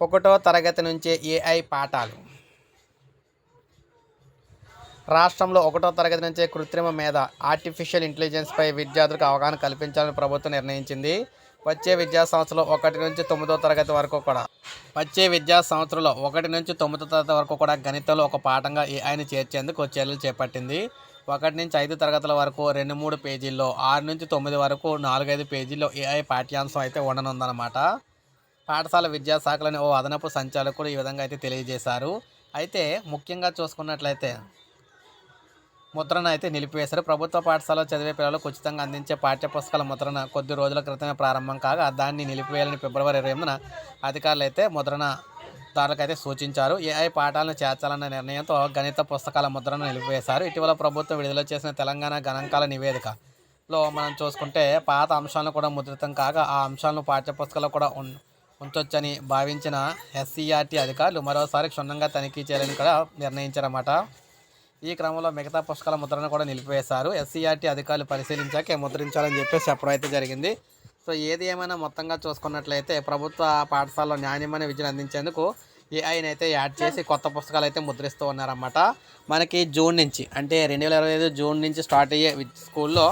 ఒకటో తరగతి నుంచే ఏఐ పాఠాలు. రాష్ట్రంలో ఒకటో తరగతి నుంచే కృత్రిమ మేధ ఆర్టిఫిషియల్ ఇంటెలిజెన్స్పై విద్యార్థులకు అవగాహన కల్పించాలని ప్రభుత్వం నిర్ణయించింది. వచ్చే విద్యా సంవత్సరంలో ఒకటి నుంచి తొమ్మిదో తరగతి వరకు కూడా వచ్చే విద్యా సంవత్సరంలో ఒకటి నుంచి తొమ్మిదో తరగతి వరకు కూడా గణితంలో ఒక పాఠంగా ఏఐని చేర్చేందుకు చర్యలు చేపట్టింది. ఒకటి నుంచి ఐదు తరగతుల వరకు రెండు మూడు పేజీల్లో ఆరు నుంచి తొమ్మిది వరకు నాలుగైదు పేజీల్లో ఏఐ పాఠ్యాంశం అయితే ఉండనుందన్నమాట. పాఠశాల విద్యాశాఖలోని ఓ అదనపు సంచాలకుడు ఈ విధంగా అయితే తెలియజేశారు. అయితే ముఖ్యంగా చూసుకున్నట్లయితే ముద్రణ అయితే నిలిపివేశారు. ప్రభుత్వ పాఠశాలలో చదివే పిల్లలకు ఉచితంగా అందించే పాఠ్యపుస్తకాల ముద్రణ కొద్ది రోజుల క్రితమే ప్రారంభం కాగా దాన్ని నిలిపివేయాలని ఫిబ్రవరి ఇరవై ఎనిమిదిన అధికారులు అయితే ముద్రణ దారులకు సూచించారు. ఏఐ పాఠాలను చేర్చాలన్న నిర్ణయంతో గణిత పుస్తకాల ముద్రను నిలిపివేశారు. ఇటీవల ప్రభుత్వం విడుదల చేసిన తెలంగాణ గణాంకాల నివేదికలో మనం చూసుకుంటే పాత అంశాలను కూడా ముద్రితం కాగా ఆ అంశాలను పాఠ్యపుస్తకాలు కూడా ఉన్ ఉంచొచ్చని భావించిన ఎస్సీఆర్టీ అధికారులు మరోసారి క్షుణ్ణంగా తనిఖీ చేయాలని కూడా నిర్ణయించారన్నమాట. ఈ క్రమంలో మిగతా పుస్తకాల ముద్రణ కూడా నిలిపివేశారు. ఎస్సీఆర్టీ అధికారులు పరిశీలించాకే ముద్రించాలని చెప్పేసి చెప్పడం అయితే జరిగింది. సో ఏది ఏమైనా మొత్తంగా చూసుకున్నట్లయితే ప్రభుత్వ పాఠశాలలో నాణ్యమైన విద్యను అందించేందుకు ఏఐని అయితే యాడ్ చేసి కొత్త పుస్తకాలు అయితే ముద్రిస్తూ ఉన్నారన్నమాట. మనకి జూన్ నుంచి అంటే రెండు వేల ఇరవై ఐదు జూన్ నుంచి స్టార్ట్ అయ్యే స్కూల్లో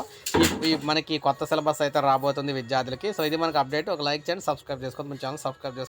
మనకి కొత్త సిలబస్ అయితే రాబోతుంది విద్యార్థులకి. సో ఇది మనకి అప్డేట్. ఒక లైక్ చేయండి సబ్స్క్రైబ్ చేసుకోండి. మన ఛానల్ సబ్స్క్రైబ్ చేసుకోండి.